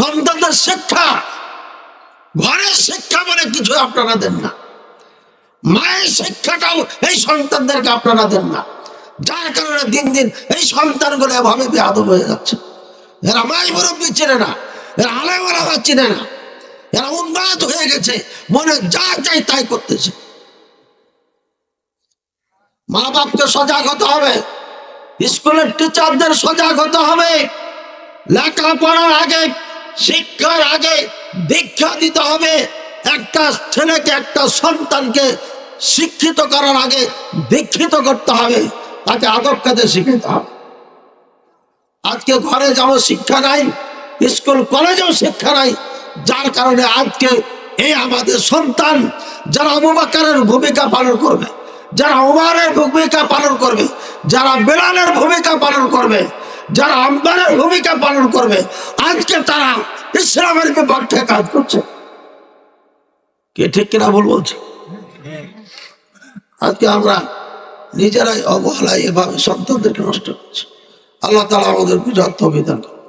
সন্তানদের শিক্ষা। ঘরের শিক্ষা বলে কিছু আপনারা দেন না। মায়ের শিক্ষাটাও এই সন্তানদেরকে আপনারা দেন না। যার কারণে দিন দিন এই সন্তানগুলো এভাবে বেয়াদব হয়ে যাচ্ছে। এরা মাই মুরব্বী চেনে না, এরা আলেমারা চিনে না। এরা উন্মাদ হয়ে গেছে, মনে যা চাই তাই করতেছে। মা বাপকে সজাগ হতে হবে, স্কুলের টিচারদের সজাগ হতে হবে। লেখাপড়ার আগে শিক্ষার আগে দীক্ষা দিতে হবে। একটা ছেলেকে, একটা সন্তানকে শিক্ষিত করার আগে দীক্ষিত করতে হবে। তাকে আদব কাজে শিখাতে হবে। আজকে ঘরে যেমন শিক্ষা নাই, স্কুল, কলেজেও শিক্ষা নাই। যার কারণে আজকে এই আমাদের সন্তান, যারা আবু বাকারের ভূমিকা পালন করবে, যারা উমারের ভূমিকা পালন করবে, যারা বেলালের ভূমিকা পালন করবে যারা আম্বারের ভূমিকা পালন করবে, আজকে তারা ইসলামের বিপক্ষে কাজ করছে। কে ঠিক কিনা ভুল বলছে? আজকে আমরা নিজেরাই অবহেলায় এভাবে সন্তানদেরকে নষ্ট করছি। আল্লাহ তালা আমাদের পূজার্থ বিধান করুন।